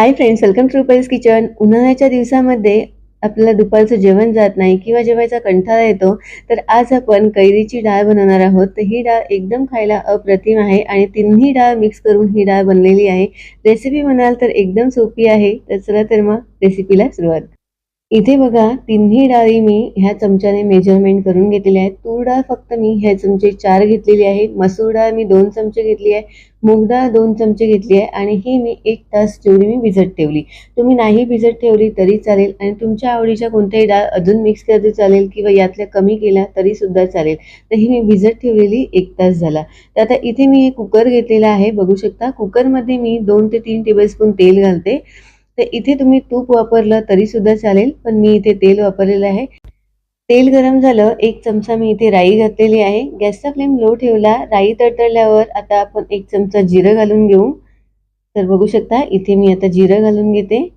Hi friends welcome to Rupal's kitchen उन्हाळ्याच्या दिवसामध्ये आपल्याला दुपारचं जेवण जात नाही किंवा जेवायचा कंठाळा येतो तर आज आपण कैरीची डाळ बनवणार आहोत. तर ही डाळ एकदम खायला अप्रतिम आहे आणि तिन्ही डाळ मिक्स करून ही डाळ बनलेली आहे. रेसिपी म्हणाल तर एकदम सोपी आहे. तर चला तर मग रेसिपीला सुरुवात इथे बघा तिन्ही डाळी मी ह्या चमच्याने मेजरमेंट करून घेतलेल्या आहेत. तूर डाळ फक्त मी ह्या चमचे चार घेतलेली आहे. मसूर डाळ मी दोन चमचे घेतली आहे. मूग डाळ दोन चमचे घेतली आहे. आणि ही मी एक तास जेवढी मी भिजत ठेवली. तुम्ही नाही भिजत ठेवली तरी चालेल. आणि तुमच्या आवडीच्या कोणत्याही डाळ अजून मिक्स करते चालेल किंवा यातल्या कमी केल्या तरी सुद्धा चालेल. तर ही मी भिजत ठेवलेली एक तास झाला. तर आता इथे मी हे कुकर घेतलेला आहे. बघू शकता कुकरमध्ये मी दोन ते तीन टेबलस्पून तेल घालते. तर इथे तुम्ही तूप वापरलं तरी सुद्धा चालेल पण मी इथे तेल वापरलेलं आहे. तेल गरम झालं एक चमचा मी इथे राई घातलेली आहे. गॅसचा फ्लेम लो ठेवला राई तडतडल्यावर आता आपण एक चमचा जिरं घालून घेऊ. तर बघू शकता इथे मी आता जिरं घालून घेते.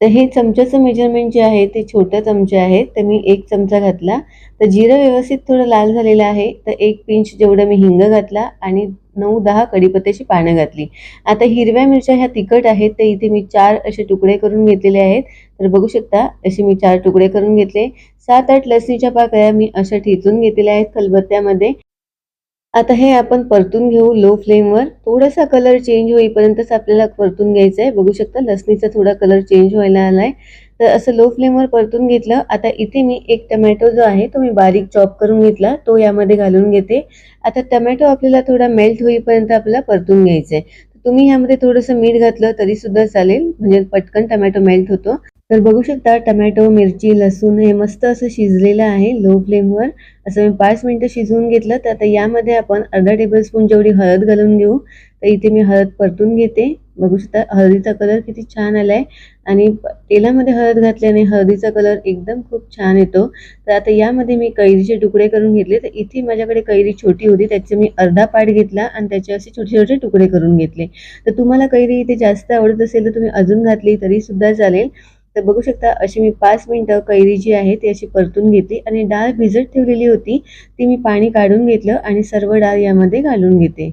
तर हे चमच्याचं मेजरमेंट जे आहे ते छोटं चमचे आहे तर मी एक चमचा घातला. तर जिरं व्यवस्थित थोडं लाल झालेलं आहे. तर एक पिंच जेवढं मी हिंग घातला आणि नऊ दहा कडीपत्त्याची पानं घातली. आता हिरव्या मिरच्या ह्या तिखट आहेत तर इथे मी चार असे तुकडे करून घेतलेले आहेत. तर बघू शकता असे मी चार तुकडे करून घेतले. सात आठ लसणीच्या पाकळ्या मी अशा ठेचून घेतलेल्या आहेत खलबत्त्यामध्ये. आता हे आपण परतून घेऊ लो फ्लेमवर थोडासा कलर चेंज होईपर्यंतच आपल्याला परतून घ्यायचं आहे. बघू शकता लसणीचा थोडा कलर चेंज व्हायला आलाय. तर असं लो फ्लेमवर परतून घेतलं. आता इथे मी एक टमॅटो जो आहे तो मी बारीक चॉप करून घेतला. तो यामध्ये घालून घेते. आता टमॅटो आपल्याला थोडा मेल्ट होईपर्यंत आपल्याला परतून घ्यायचं आहे तुम्ही यामध्ये थोडंसं मीठ घातलं तरी सुद्धा चालेल. म्हणजे पटकन टमॅटो मेल्ट होतो. तर बघू शकता टमॅटो मिरची लसूण हे मस्त असं शिजलेलं आहे लो फ्लेमवर. असं मी पाच मिनटं शिजवून घेतलं तर आता यामध्ये आपण अर्धा टेबलस्पून जेवढी हळद घालून घेऊ तर इथे मी हळद परतून घेते. बघू शकता हळदीचा कलर किती छान आलाय. आणि तेलामध्ये हळद घातल्याने हळदीचा कलर एकदम खूप छान येतो. तर आता यामध्ये मी कैरीचे तुकडे करून घेतले तर इथे माझ्याकडे कैरी छोटी होती त्याचे मी अर्धा पाठ घेतला आणि त्याचे असे छोटे छोटे तुकडे करून घेतले. तर तुम्हाला कैरी इथे जास्त आवडत असेल तर तुम्ही अजून घातली तरी सुद्धा चालेल. तर बघू शकता अशी मी पाच मिनटं कैरी जी आहे ती अशी परतून घेतली आणि डाळ भिजत ठेवलेली होती ती मी पाणी काढून घेतलं आणि सर्व डाळ यामध्ये घालून घेते.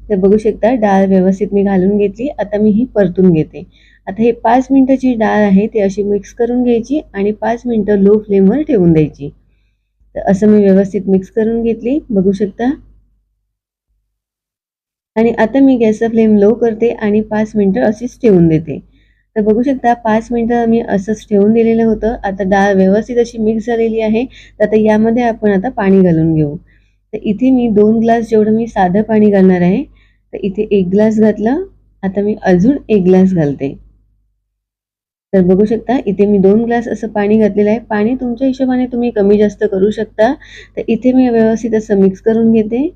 तर बघू शकता डाळ व्यवस्थित मी घालून घेतली आता मी ही परतून घेते. आता हे पाच मिनटाची डाळ आहे ती अशी मिक्स करून घ्यायची आणि पाच मिनटं लो फ्लेमवर ठेवून द्यायची. तर असं मी व्यवस्थित मिक्स करून घेतली बघू शकता. आणि आता मी गॅसचा फ्लेम लो करते आणि पाच मिनटं अशीच ठेवून देते. तर बघू शकता पाच मिनटं मी असंच ठेवून दिलेलं होतं. आता डाळ व्यवस्थित अशी मिक्स झालेली आहे. तर आता यामध्ये आपण आता पाणी घालून घेऊ. तर इथे मी दोन ग्लास जेवढं मी साधं पाणी घालणार आहे तर इथे एक ग्लास घातलं. आता मी अजून एक ग्लास घालते. तर बघू शकता इथे मी दोन ग्लास असं पाणी घातलेलं आहे. पाणी तुमच्या हिशोबाने तुम्ही कमी जास्त करू शकता. तर इथे मी व्यवस्थित असं मिक्स करून घेते.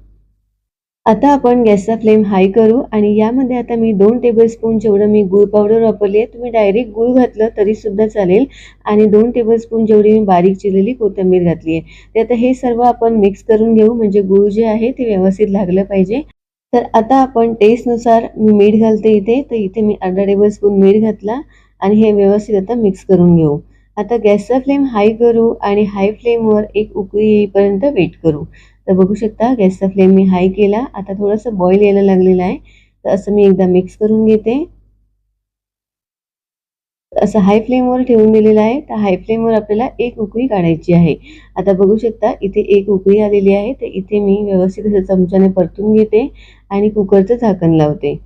आता आपण गॅसचा फ्लेम हाय करू आणि यामध्ये आता मी दोन टेबलस्पून जेवढं मी गूळ पावडर वापरली आहे तुम्ही डायरेक्ट गूळ घातलं तरी सुद्धा चालेल. आणि दोन टेबलस्पून जेवढी मी बारीक चिरलेली कोथिंबीर घातली आहे. ते आता हे सर्व आपण मिक्स करून घेऊ म्हणजे गूळ जे आहे ते व्यवस्थित लागलं पाहिजे. तर आता आपण टेस्टनुसार मी मीठ घालते इथे. तर इथे मी अर्धा टेबलस्पून मीठ घातला आणि हे व्यवस्थित आता मिक्स करून घेऊ. आता गॅसचा फ्लेम हाय करू आणि हाय फ्लेमवर एक उकळी येईपर्यंत वेट करू. तर बघू शकता गॅसचा फ्लेम मी हाय केला. आता थोडंसं बॉईल यायला लागलेलं आहे. तर असं मी एकदा मिक्स करून घेते. असं हाय फ्लेमवर ठेवून दिलेलं आहे. तर हाय फ्लेमवर आपल्याला एक उकळी काढायची आहे. आता बघू शकता इथे एक उकळी आलेली आहे. तर इथे मी व्यवस्थित असं चमच्याने परतून घेते आणि कुकरचं झाकण लावते.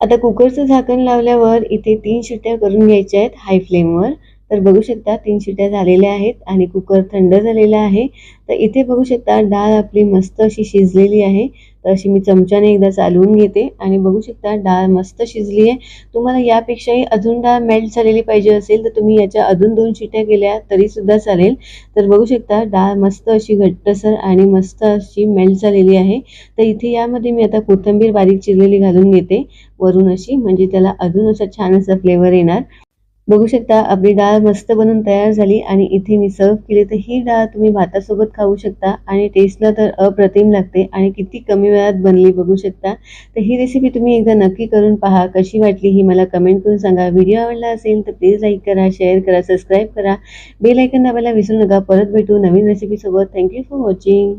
आता कुकरचं झाकण लावल्यावर इथे तीन शिट्ट्या करून घ्यायच्या आहेत हाय फ्लेमवर. तर बघू शकता तीन शिट्या झालेल्या आहेत आणि कुकर थंड झालेला आहे. तर इथे बघू शकता डाळ आपली मस्त अशी शिजलेली आहे. तर अशी मी चमच्याने एकदा चालवून घेते आणि बघू शकता डाळ मस्त शिजली आहे. तुम्हाला यापेक्षाही अजून डाळ मेल्ट झालेली पाहिजे असेल तर तुम्ही याच्या अजून दोन शिट्या केल्या तरीसुद्धा चालेल. तर बघू शकता डाळ मस्त अशी घट्टसर आणि मस्त अशी मेल्ट झालेली आहे. तर इथे यामध्ये मी आता कोथिंबीर बारीक चिरलेली घालून घेते. वरून अशी म्हणजे त्याला अजून असा छान असा फ्लेवर येणार. बघू शकता आपली डाळ मस्त बनून तयार झाली आणि इथे मी सर्व केली. तर ही डाळ तुम्ही भातासोबत खाऊ शकता आणि टेस्टला तर अप्रतिम लागते आणि किती कमी वेळात बनली बघू शकता. तर ही रेसिपी तुम्ही एकदा नक्की करून पहा कशी वाटली ही मला कमेंट करून सांगा. व्हिडिओ आवडला असेल तर प्लीज लाईक करा शेअर करा सबस्क्राईब करा. बेल ऐकन दाबायला विसरू नका. परत भेटू नवीन रेसिपीसोबत थँक्यू फॉर वॉचिंग